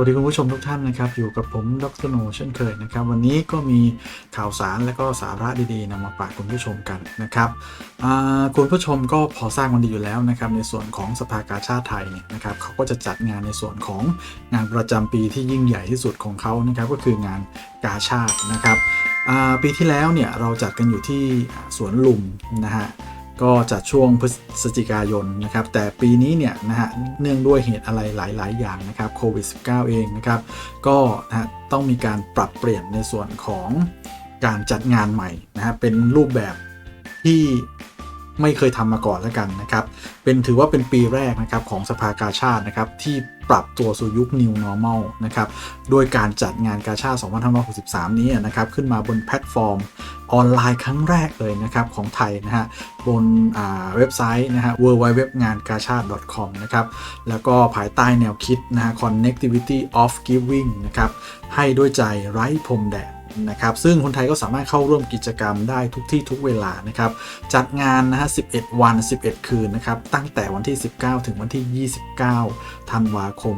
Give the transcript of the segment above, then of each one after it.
วัสดีคุณผู้ชมทุกท่านนะครับ อยู่กับผมดรโนเช่นเคยนะครับ วันนี้ก็มีข่าวสารและก็สาระดีๆนำมาฝากคุณผู้ชมกันนะครับคุณผู้ชมก็พอทราบกันดีอยู่แล้วนะครับ ในส่วนของสภากาชาติไทยเนี่ยนะครับเขาก็จะจัดงานในส่วนของงานประจำปีที่ยิ่งใหญ่ที่สุดของเขานะครับ ก็คืองานกาชาตินะครับปีที่แล้วเนี่ยเราจัดกันอยู่ที่สวนลุมนะฮะ ก็จัดช่วงพฤศจิกายนนะครับ แต่ปีนี้เนี่ยนะฮะเนื่องด้วยเหตุอะไรหลาย ๆ อย่างนะครับโควิด -19 เองนะครับ ก็นะฮะต้องมีการปรับเปลี่ยนในส่วนของการจัดงานใหม่นะฮะเป็นรูปแบบที่ไม่เคยทำมาก่อนแล้วกันนะครับ เป็นถือว่าเป็นปีแรกนะครับของสภากาชาตินะครับที่ ปรับตัวสู่ยุค New Normal นะครับโดยการจัดงานกาชาติ2563 นี้นะครับขึ้นมาบนแพลตฟอร์มออนไลน์ครั้งแรกเลยนะครับของไทยนะฮะบนเว็บไซต์นะฮะ w w w งานกาชาติ .com นะครับแล้วก็ภายใต้แนวคิดนะฮะ connectivity of giving นะครับให้ด้วยใจไร้พรมแดด นะครับซึ่งคนไทยก็สามารถเข้าร่วมกิจกรรมได้ทุกที่ทุกเวลานะครับจัดงานนะฮะ 11 วัน 11 คืนนะครับตั้งแต่วันที่ 19 ถึงวันที่ 29 ธันวาคม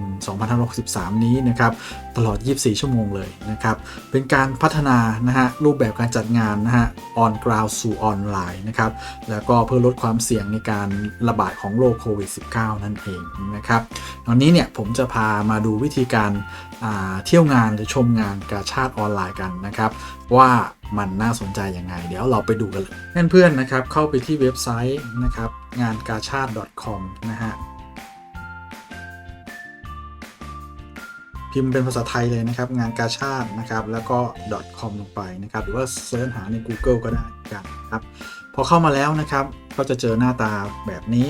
2563 นี้นะครับตลอด 24 ชั่วโมงเลยนะครับ เป็นการพัฒนานะฮะรูปแบบการจัดงานนะฮะ on ground สู่ออนไลน์นะครับ แล้วก็เพื่อลดความเสี่ยงในการระบาดของโรคโควิด -19 นั่นเองนะครับวันนี้เนี่ยผมจะพามาดูวิธีการาเที่ยวงานหรือชมงานกาชาติออนไลน์กันนะครับ ว่ามันน่าสนใจยังไง เดี๋ยวเราไปดูกันเลยเพื่อนๆนะครับเข้าไปที่เว็บไซต์นะครับงานกาชาติ .com นะฮะ พิมพ์เป็นภาษาไทยเลยนะครับ งานกาชาตินะครับ แล้วก็ .com ลงไปนะครับ หรือว่าเซิร์ชหาใน Google ก็ได้เหมือนกันครับ พอเข้ามาแล้วนะครับ ก็จะเจอหน้าตาแบบนี้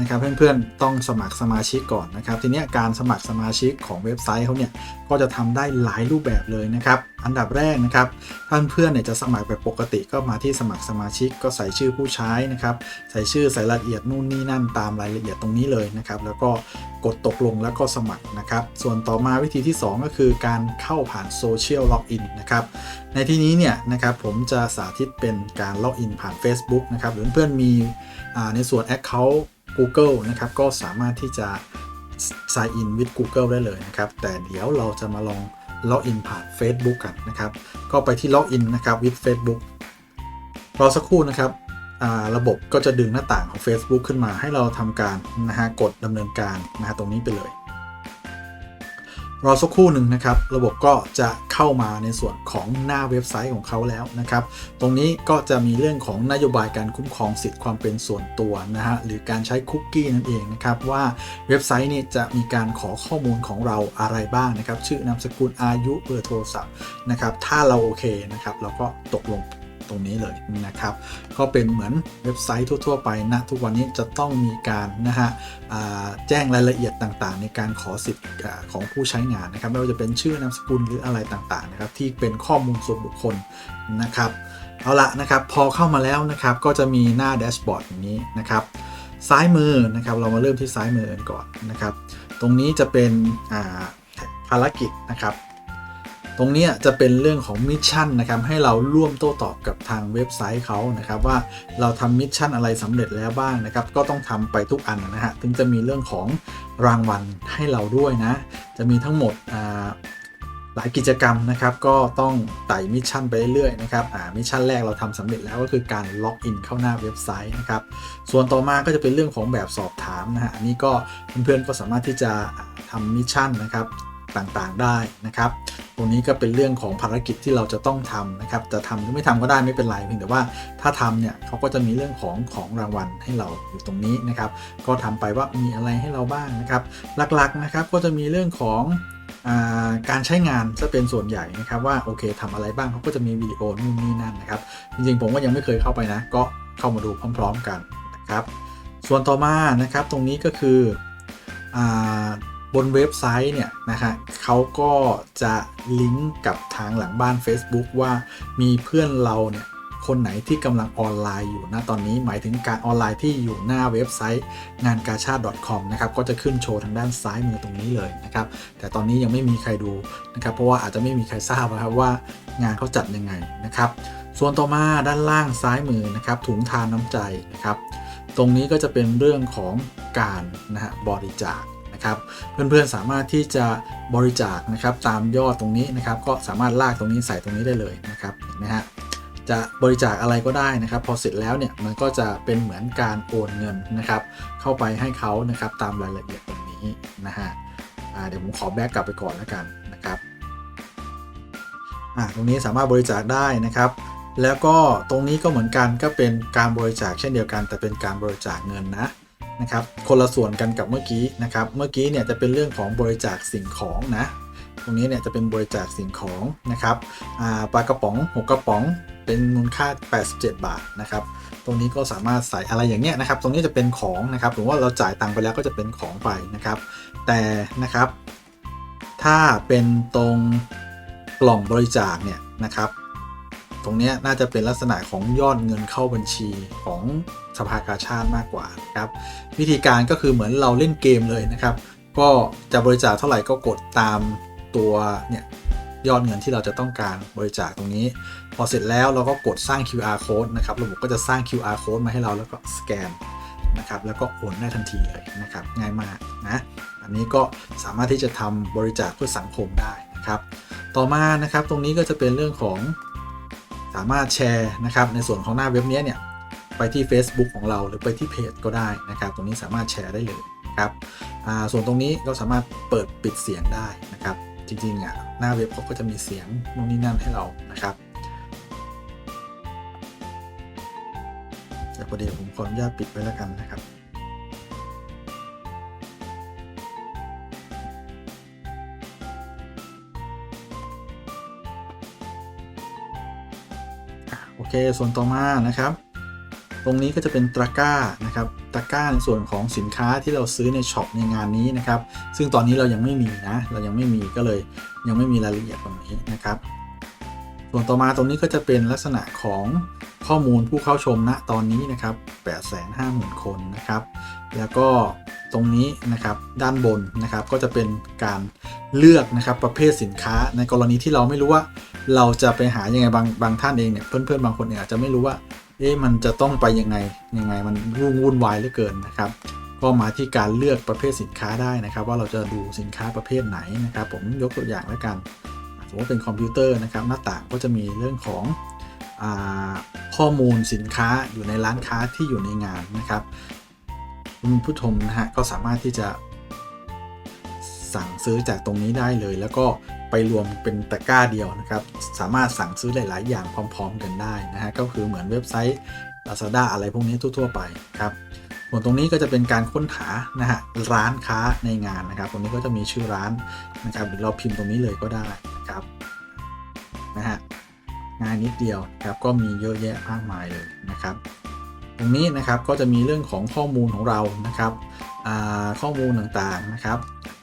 นะครับเพื่อนๆต้องสมัครสมาชิกก่อนนะครับ ทีนี้การสมัครสมาชิกของเว็บไซต์เขาเนี่ยก็จะทำได้หลายรูปแบบเลยนะครับ อันดับแรกนะครับท่านเพื่อนเนี่ยจะสมัครแบบปกติก็มาที่สมัครสมาชิกก็ใส่ชื่อผู้ใช้นะครับใส่ชื่อใส่รายละเอียดนู่นนี่นั่นตามรายละเอียดตรงนี้เลยนะครับแล้วก็กดตกลงแล้วก็สมัครนะครับ ส่วนต่อมาวิธีที่ 2 ก็คือการเข้าผ่านโซเชียลล็อกอินนะครับในที่นี้เนี่ยนะครับผมจะสาธิตเป็นการล็อกอินผ่าน Facebook นะครับหรือเพื่อนมีในส่วน Account Google นะครับ ก็สามารถที่จะ sign in with Google ได้เลยนะครับ แต่เดี๋ยวเราจะมาลองล็อกอินผ่าน Facebook กันนะครับ ก็ไปที่ล็อกอินนะครับ with Facebook รอสักครู่นะครับระบบก็จะดึงหน้าต่างของ Facebook ขึ้นมาให้เราทำการนะฮะกดดำเนินการนะฮะตรงนี้ไปเลย รอสักครู่หนึ่งนะครับ ระบบก็จะเข้ามาในส่วนของหน้าเว็บไซต์ของเขาแล้วนะครับ ตรงนี้ก็จะมีเรื่องของนโยบายการคุ้มครองสิทธิความเป็นส่วนตัวนะฮะหรือการใช้คุกกี้นั่นเองนะครับ ว่าเว็บไซต์นี้จะมีการขอข้อมูลของเราอะไรบ้างนะครับ ชื่อนามสกุลอายุเบอร์โทรศัพท์นะครับ ถ้าเราโอเคนะครับ เราก็ตกลง ตรงนี้เลยนะครับก็เป็นเหมือนเว็บไซต์ทั่ว ๆ ไปนะทุกวันนี้จะต้องมีการนะฮะแจ้งรายละเอียดต่างๆ ในการขอสิทธิ์ของผู้ใช้งานนะครับไม่ว่าจะเป็นชื่อนามสกุลหรืออะไรต่างๆนะครับที่เป็นข้อมูลส่วนบุคคลนะครับเอาละนะครับพอเข้ามาแล้วนะครับก็จะมีหน้าแดชบอร์ดอย่างนี้นะครับซ้ายมือนะครับเรามาเริ่มที่ซ้ายมือกันก่อนนะครับ ตรงนี้จะเป็นภารกิจนะครับ ตรงนี้จะเป็นเรื่องของมิชชั่นนะครับให้เราร่วมโต้ตอบกับทางเว็บไซต์เขานะครับว่าเราทำมิชชั่นอะไรสำเร็จแล้วบ้างนะครับก็ต้องทำไปทุกอันนะฮะถึงจะมีเรื่องของรางวัลให้เราด้วยนะ จะมีทั้งหมดหลายกิจกรรมนะครับก็ต้องไต่มิชชั่นไปเรื่อยๆนะครับมิชชั่นแรกเราทำสำเร็จแล้วก็คือการล็อกอินเข้าหน้าเว็บไซต์นะครับส่วนต่อมาก็จะเป็นเรื่องของแบบสอบถามนะฮะอันนี้ก็เพื่อนๆก็สามารถที่จะทำมิชชั่นนะครับ ต่างๆได้นะครับ ตรงนี้ก็เป็นเรื่องของภารกิจที่เราจะต้องทำนะครับจะทำหรือไม่ทำก็ได้ไม่เป็นไรเพียงแต่ว่าถ้าทำเนี่ยเขาก็จะมีเรื่องของของรางวัลให้เราอยู่ตรงนี้นะครับ ก็ทำไปว่ามีอะไรให้เราบ้างนะครับ หลักๆนะครับก็จะมีเรื่องของการใช้งานจะเป็นส่วนใหญ่นะครับว่าโอเคทำอะไรบ้างเขาก็จะมีวิดีโอนู่นนี่นั่นนะครับ จริงๆผมก็ยังไม่เคยเข้าไปนะ ก็เข้ามาดูพร้อม ๆ กันนะครับ ส่วนต่อมานะครับตรงนี้ก็คืออ บนเว็บไซต์เนี่ยนะฮะเขาก็จะลิงก์กับทางหลังบ้าน Facebook ว่ามีเพื่อนเราเนี่ยคนไหนที่กำลังออนไลน์อยู่นะตอนนี้หมายถึงการออนไลน์ที่อยู่หน้าเว็บไซต์งานกาชา .com นะครับก็จะขึ้นโชว์ทางด้านซ้ายมือตรงนี้เลยนะครับแต่ตอนนี้ยังไม่มีใครดูนะครับเพราะว่าอาจจะไม่มีใครทราบนะครับว่างานเขาจัดยังไงนะครับ ส่วนต่อมาด้านล่างซ้ายมือนะครับถุงทานน้ำใจนะครับตรงนี้ก็จะเป็นเรื่องของการนะฮะบริจาค นะครับ เพื่อนๆสามารถที่จะบริจาคนะครับตามยอดตรงนี้นะครับ ก็สามารถลากตรงนี้ใส่ตรงนี้ได้เลยนะครับเห็นไหมฮะจะบริจาคอะไรก็ได้นะครับ พอเสร็จแล้วเนี่ยมันก็จะเป็นเหมือนการโอนเงินนะครับ เข้าไปให้เขานะครับตามรายละเอียดตรงนี้นะฮะเดี๋ยวผมขอแบ็กกลับไปก่อนแล้วกันนะครับอ่าตรงนี้สามารถบริจาคได้นะครับแล้วก็ตรงนี้ก็เหมือนกันก็เป็นการบริจาคเช่นเดียวกัน แต่เป็นการบริจาคเงินนะ นะครับคนละส่วนกันกับเมื่อกี้นะครับเมื่อกี้เนี่ยจะเป็นเรื่องของบริจาคสิ่งของนะตรงนี้เนี่ยจะเป็นบริจาคสิ่งของนะครับปลากระป๋องหกกระป๋องเป็นมูลค่า 87 บาทนะครับตรงนี้ก็สามารถใส่อะไรอย่างเงี้ยนะครับ ตรงนี้จะเป็นของนะครับหรือว่าเราจ่ายตังค์ไปแล้วก็จะเป็นของไปนะครับ แต่นะครับ ถ้าเป็นตรงกล่องบริจาคเนี่ยนะครับ ตรงนี้น่าจะเป็นลักษณะของยอดเงินเข้าบัญชีของ สภากาชาติมากกว่าครับ วิธีการก็คือเหมือนเราเล่นเกมเลยนะครับ ก็จะบริจาคเท่าไหร่ก็กดตามตัวเนี่ยยอดเงินที่เราจะต้องการบริจาคตรงนี้ พอเสร็จแล้วเราก็กดสร้าง QR code นะครับระบบก็จะสร้าง QR code มาให้เราแล้วก็สแกนนะครับแล้วก็โอนได้ทันทีเลยนะครับง่ายมากนะอันนี้ก็สามารถที่จะทำบริจาคเพื่อสังคมได้นะครับ ต่อมานะครับตรงนี้ก็จะเป็นเรื่องของสามารถแชร์นะครับในส่วนของหน้าเว็บนี้เนี่ย ไปที่ Facebook ของเราหรือไปที่เพจก็ได้นะครับ ตรงนี้สามารถแชร์ได้เลยครับส่วนตรงนี้ก็สามารถเปิดปิดเสียงได้นะครับ จริงๆอะหน้าเว็บเขาก็จะมีเสียงนู่นนี่นั่นให้เรานะครับแต่พอดีผมขออนุญาตปิดไว้แล้วกันนะครับโอเค ส่วนต่อมานะครับ ตรงนี้ก็จะเป็นตะกร้านะครับตะกร้าในส่วนของสินค้าที่เราซื้อในช็อปในงานนี้นะครับ ซึ่งตอนนี้เรายังไม่มีนะ เรายังไม่มีก็เลยยังไม่มีรายละเอียดตรงนี้นะครับ ส่วนต่อมาตรงนี้ก็จะเป็นลักษณะของข้อมูลผู้เข้าชมณตอนนี้นะครับ 850,000 คนนะครับ แล้วก็ตรงนี้นะครับด้านบนนะครับก็จะเป็นการเลือกนะครับประเภทสินค้า ในกรณีที่เราไม่รู้ว่า เราจะไปหายังไงบางบางท่านเองเนี่ยเพื่อนๆบางคนเนี่ยอาจจะไม่รู้ว่า เอ๊ะมันจะต้องไปยังไงยังไงมันวุ่นวุ่นวายเหลือเกินนะครับ ก็มาที่การเลือกประเภทสินค้าได้นะครับ ว่าเราจะดูสินค้าประเภทไหนนะครับ ผมยกตัวอย่างแล้วกันสมมติเป็นคอมพิวเตอร์นะครับ หน้าต่างก็จะมีเรื่องของอข้อมูลสินค้าอยู่ในร้านค้าที่อยู่ในงานนะครับคุณผู้ชมนะฮะก็สามารถที่จะสั่งซื้อจากตรงนี้ได้เลย แล้วก็ ไปรวมเป็นตะกร้าเดียวนะครับ สามารถสั่งซื้อหลาย ๆ อย่างพร้อม ๆ กันได้นะฮะก็คือเหมือนเว็บไซต์ Lazada อะไรพวกนี้ทั่ว ๆ ไปครับส่วนตรงนี้ก็จะเป็นการค้นหานะฮะร้านค้าในงานนะครับ ตรงนี้ก็จะมีชื่อร้านนะครับหรือเราพิมพ์ตรงนี้เลยก็ได้นะครับนะฮะงานนิดเดียวครับก็มีเยอะแยะมากมายเลยนะครับ ตรงนี้นะครับก็จะมีเรื่องของข้อมูลของเรานะครับข้อมูลต่างๆนะครับ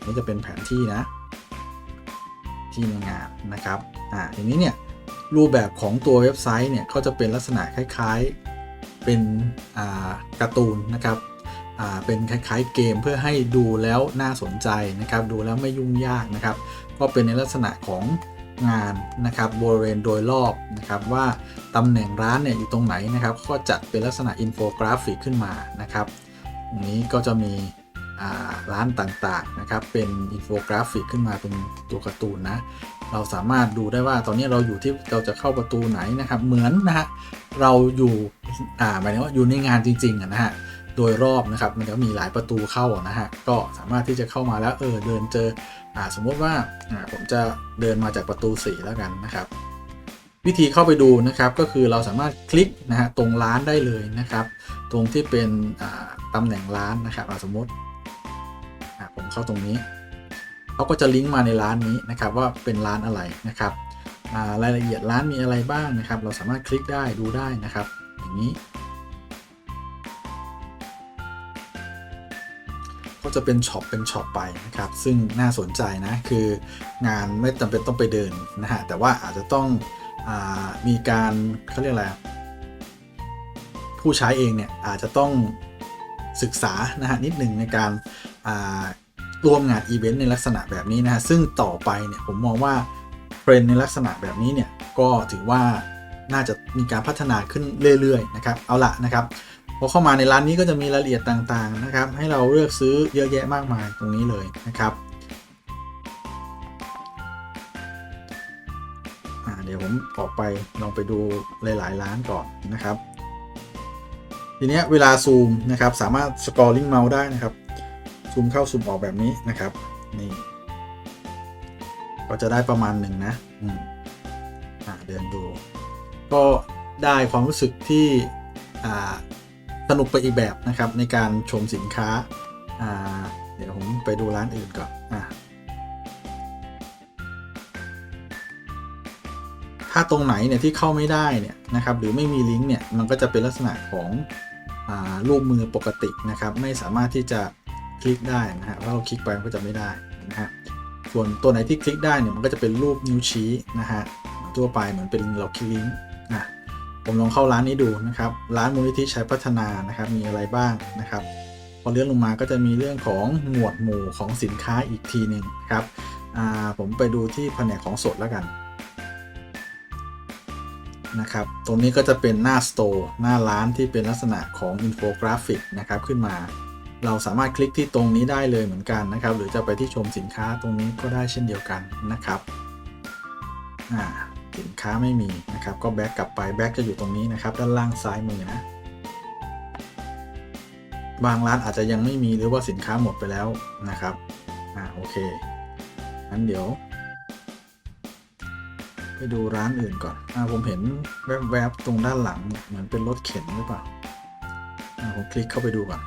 นี่จะเป็นแผนที่นะ ที่ในงานนะครับอ่าทีนี้เนี่ยรูปแบบของตัวเว็บไซต์เนี่ยก็จะเป็นลักษณะคล้ายๆเป็นอ่าการ์ตูนนะครับอ่าเป็นคล้ายๆเกมเพื่อให้ดูแล้วน่าสนใจนะครับ ดูแล้วไม่ยุ่งยากนะครับ ก็เป็นในลักษณะของงานนะครับบริเวณโดยรอบนะครับว่าตำแหน่งร้านเนี่ยอยู่ตรงไหนนะครับ ก็จัดเป็นลักษณะอินโฟกราฟิกขึ้นมานะครับตรงนี้ก็จะมี ร้านต่างๆนะครับ เป็นอินโฟกราฟิกขึ้นมาเป็นตัวการ์ตูนนะ เราสามารถดูได้ว่าตอนนี้เราอยู่ที่เราจะเข้าประตูไหนนะครับ เหมือนนะฮะเราอยู่อ่าหมายถึงว่าอยู่ในงานจริงๆนะฮะโดยรอบนะครับมันก็มีหลายประตูเข้านะฮะก็สามารถที่จะเข้ามาแล้วเออเดินเจออ่าสมมติว่าอ่าผมจะเดินมาจากประตู 4 แล้วกันนะครับ วิธีเข้าไปดูนะครับก็คือเราสามารถคลิกนะฮะตรงร้านได้เลยนะครับ ตรงที่เป็นอ่าตำแหน่งร้านนะครับสมมติ อ่าผมเข้าตรงนี้เขาก็จะลิงก์มาในร้านนี้นะครับว่าเป็นร้านอะไรนะครับรายละเอียดร้านมีอะไรบ้างนะครับ เราสามารถคลิกได้ดูได้นะครับ อย่างนี้ ก็จะเป็นช็อปเป็นช็อปไปนะครับ ซึ่งน่าสนใจนะคืองานไม่จำเป็นต้องไปเดินนะฮะแต่ว่าอาจจะต้องอมีการเขาเรียกอะไรผู้ใช้เองเนี่ยอาจจะต้องศึกษานะฮะนิดหนึ่งในการ ร่วมงานอีเวนต์ในลักษณะแบบนี้นะฮะซึ่งต่อไปเนี่ยผมมองว่าเทรนในลักษณะแบบนี้เนี่ยก็ถือว่าน่าจะมีการพัฒนาขึ้นเรื่อยๆนะครับเอาละนะครับพอเข้ามาในร้านนี้ก็จะมีรายละเอียดต่างๆนะครับ ให้เราเลือกซื้อเยอะแยะมากมายตรงนี้เลยนะครับเดี๋ยวผมออกไปลองไปดูหลายๆร้านก่อนนะครับ ทีนี้เวลาซูมนะครับสามารถสกอร์ลิงเมาส์ได้นะครับ ซูมเข้าซูมออกแบบนี้นะครับนี่ก็จะได้ประมาณหนึ่งนะอืมอ่าเดินดู ก็ได้ความรู้สึกที่อ่าสนุกไปอีกแบบนะครับในการชมสินค้าอ่าเดี๋ยวผมไปดูร้านอื่นก่อนอ่าถ้าตรงไหนเนี่ยที่เข้าไม่ได้เนี่ยนะครับหรือไม่มีลิงก์เนี่ยมันก็จะเป็นลักษณะของอ่ารูปมือปกตินะครับ ไม่สามารถที่จะ คลิกได้นะฮะถ้าเราคลิกไปมันก็จะไม่ได้นะฮะส่วนตัวไหนที่คลิกได้เนี่ยมันก็จะเป็นรูปนิ้วชี้นะฮะทั่วไปเหมือนเป็นเราคลิกลิงก์นะผมลองเข้าร้านนี้ดูนะครับร้านมูลนิธิชัยพัฒนานะครับมีอะไรบ้างนะครับ พอเลื่อนลงมาก็จะมีเรื่องของหมวดหมู่ของสินค้าอีกทีหนึ่งครับอ่าผมไปดูที่แผนกของสดแล้วกันนะครับ ตรงนี้ก็จะเป็นหน้าสโตร์หน้าร้านที่เป็นลักษณะของอินโฟกราฟิกนะครับขึ้นมา เราสามารถคลิกที่ตรงนี้ได้เลยเหมือนกันนะครับ หรือจะไปที่ชมสินค้าตรงนี้ก็ได้เช่นเดียวกันนะครับอ่าสินค้าไม่มีนะครับ ก็แบ็กกลับไปแบ็กจะอยู่ตรงนี้นะครับ ด้านล่างซ้ายมือนะบางร้านอาจจะยังไม่มีหรือว่าสินค้าหมดไปแล้วนะครับอ่าโอเคงั้นเดี๋ยว ไปดูร้านอื่นก่อนอ่าผมเห็นแวบๆตรงด้านหลังเนี่ยเหมือนเป็นรถเข็นหรือเปล่าอ่าผมคลิกเข้าไปดูก่อน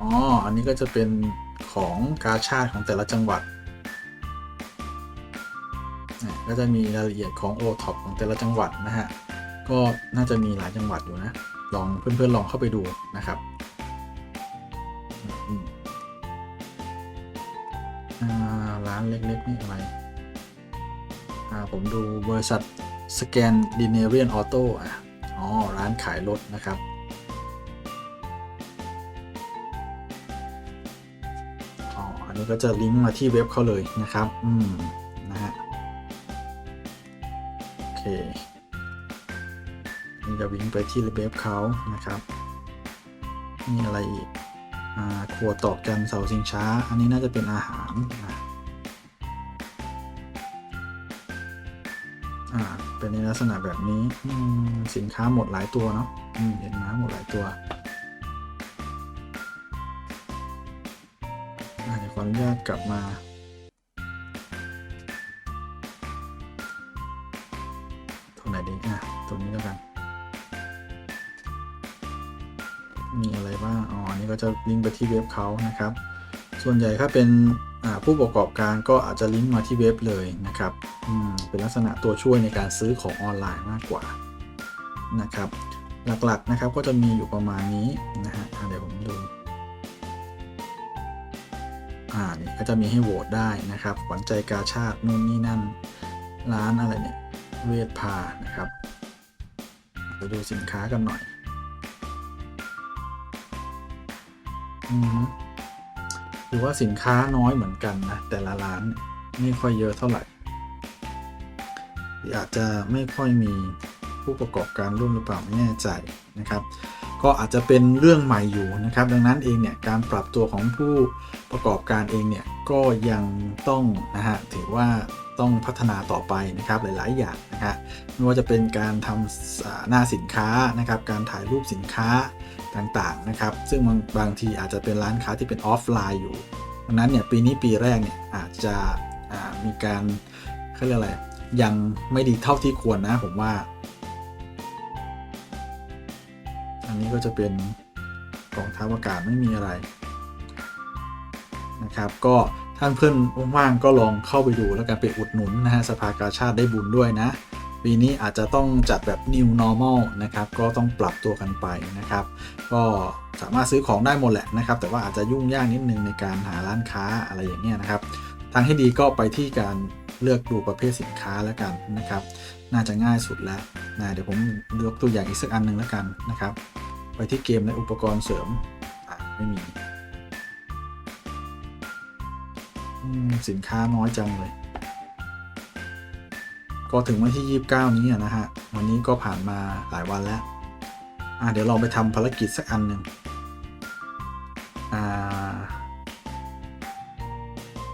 อ๋อ อันนี้ก็จะเป็นของกาชาติของแต่ละจังหวัด ก็จะมีรายละเอียดของ o t o p ของแต่ละจังหวัดนะฮะ ก็น่าจะมีหลายจังหวัดอยู่นะ ลองเพื่อนๆลองเข้าไปดูนะครับอ่าร้านเล็กๆนี่อะไรอ่าผมดูบริษัทสแกนดิเนเรียนออโต้อะอ๋อ ร้านขายรถนะครับ อ๋ออันก็จะลิงก์มาที่เว็บเขาเลยนะครับ อืม นะฮะ โอเค นี่จะวิ่งไปที่เว็บเขานะครับมีอะไรอีก อ่า ครัวตอกจันเสาชิงช้า อันนี้น่าจะเป็นอาหารอะอ่า เป็นในลักษณะแบบนี้ สินค้าหมดหลายตัวเนาะอืมเห็นนะหมดหลายตัว นุญาตกลับมาตรงไหนดีอะตรงนี้แล้วกัน มีอะไรบ้าง อ๋อนนี้ก็จะลิงก์ไปที่เว็บเขานะครับ ส่วนใหญ่ถ้าเป็นผู้ประกอบการก็อาจจะลิงก์มาที่เว็บเลยนะครับเป็นลักษณะตัวช่วยในการซื้อของออนไลน์มากกว่านะครับ หลักๆนะครับก็จะมีอยู่ประมาณนี้นะฮะเดี๋ยวผมดู อ่านก็จะมีให้โหวตได้นะครับขวัญใจกาชาตินู่นนี่นั่น ร้านอะไรเนี่ย เวทพานะครับไปดูสินค้ากันหน่อยอืมหรือว่าสินค้าน้อยเหมือนกันนะ แต่ละร้านไม่ค่อยเยอะเท่าไหร่ออาจจะไม่ค่อยมีผู้ประกอบการร่วมหรือเปล่าไม่แน่ใจนะครับ ก็อาจจะเป็นเรื่องใหม่อยู่นะครับ ดังนั้นเองเนี่ยการปรับตัวของผู้ประกอบการเองเนี่ยก็ยังต้องนะฮะถือว่าต้องพัฒนาต่อไปนะครับหลาย ๆ อย่างนะฮะไม่ว่าจะเป็นการทำหน้าสินค้านะครับ การถ่ายรูปสินค้าต่าง ๆ นะครับ ซึ่งบางบางทีอาจจะเป็นร้านค้าที่เป็นออฟไลน์อยู่ดังนั้นเนี่ยปีนี้ปีแรกเนี่ยอาจจะมีการเขาเรียกอะไรยังไม่ดีเท่าที่ควรนะผมว่า อันนี้ก็จะเป็นกองทัพอากาศไม่มีอะไรนะครับก็ท่านเพื่อนว่างๆก็ลองเข้าไปดูแล้วกันไปอุดหนุนนะฮะสภากาชาติได้บุญด้วยนะ ปีนี้อาจจะต้องจัดแบบ new normal นะครับก็ต้องปรับตัวกันไปนะครับ ก็สามารถซื้อของได้หมดแหละนะครับ แต่ว่าอาจจะยุ่งยากนิดนึงในการหาร้านค้าอะไรอย่างเงี้ยนะครับ ทางให้ดีก็ไปที่การเลือกดูประเภทสินค้าแล้วกันนะครับ น่าจะง่ายสุดแล้วนะเดี๋ยวผมยกตัวอย่างอีกสักอันหนึ่งแล้วกันนะครับ ไปที่เกมและอุปกรณ์เสริมอะไม่มีอืมสินค้าน้อยจังเลย ก็ถึงวันที่ 29 นี้อะนะฮะ วันนี้ก็ผ่านมาหลายวันแล้วอ่าเดี๋ยวลองไปทำภารกิจสักอันหนึ่งอ่า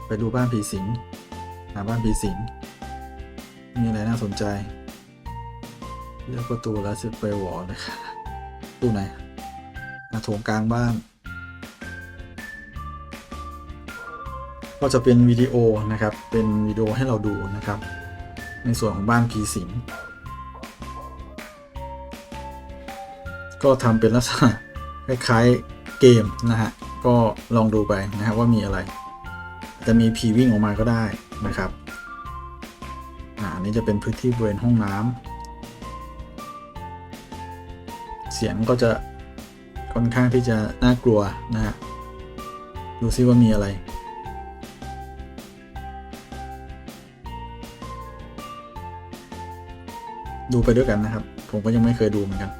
ไปดูบ้านผีสิงหาบ้านผีสิง มีอะไรน่าสนใจ เลือกประตูแล้วสิไปวอลนะครับ ตู้ไหนมาโถงกลางบ้าน ก็จะเป็นวิดีโอนะครับ เป็นวิดีโอให้เราดูนะครับ ในส่วนของบ้านผีสิง ก็ทำเป็นลักษณะคล้ายๆเกมนะฮะ ก็ลองดูไปนะครับว่ามีอะไร จะมีผีวิ่งออกมาก็ได้นะครับ อ่านนี้จะเป็นพื้นที่บริเวณห้องน้ำ เสียงก็จะค่อนข้างที่จะน่ากลัวนะฮะดูซิว่ามีอะไร ดูไปด้วยกันนะครับ ผมก็ยังไม่เคยดูเหมือนกัน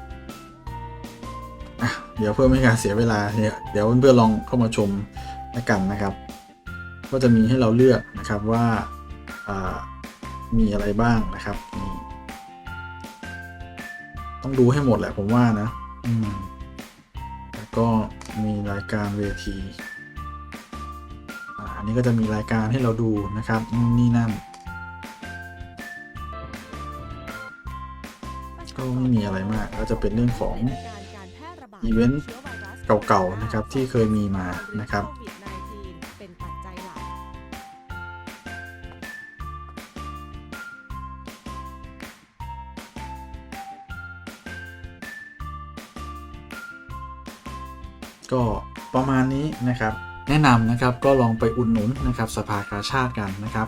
อะเดี๋ยวเพื่อไม่ให้การเสียเวลาเนี่ยเดี๋ยวเพื่อนๆลองเข้ามาชมแล้วกันนะครับ ก็จะมีให้เราเลือกนะครับว่ามีอะไรบ้างนะครับ ต้องดูให้หมดแหละผมว่านะ อืมแล้วก็มีรายการเวทีอ่าอันนี้ก็จะมีรายการให้เราดูนะครับนู่นนี่นั่น ก็ไม่มีอะไรมาก ก็จะเป็นเรื่องของอีเวนต์เก่าๆนะครับที่เคยมีมานะครับ ก็ประมาณนี้นะครับ แนะนำนะครับก็ลองไปอุดหนุนนะครับสภากาชาติกันนะครับ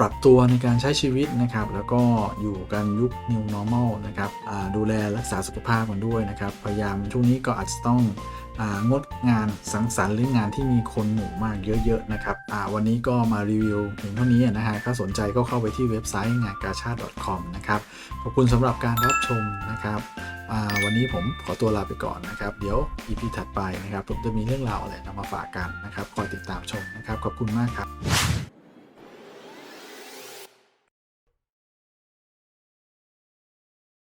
ปรับตัวในการใช้ชีวิตนะครับ แล้วก็อยู่กันยุค New Normal นะครับดูแลรักษาสุขภาพกันด้วยนะครับ พยายามช่วงนี้ก็อาจจะต้ององดงานสังสรรค์หรืองานที่มีคนหมู่มากเยอะๆนะครับวันนี้ก็มารีวิวเพียงเท่านี้นะฮะถ้าสนใจก็เข้าไปที่เว็บไซต์งานกาชาติ .com นะครับ ขอบคุณสำหรับการรับชมนะครับ วันนี้ผมขอตัวลาไปก่อนนะครับ เดี๋ยว EP ถัดไปนะครับ ผมจะมีเรื่องราวอะไรนำมาฝากกันนะครับ คอยติดตามชมนะครับ ขอบคุณมากครับ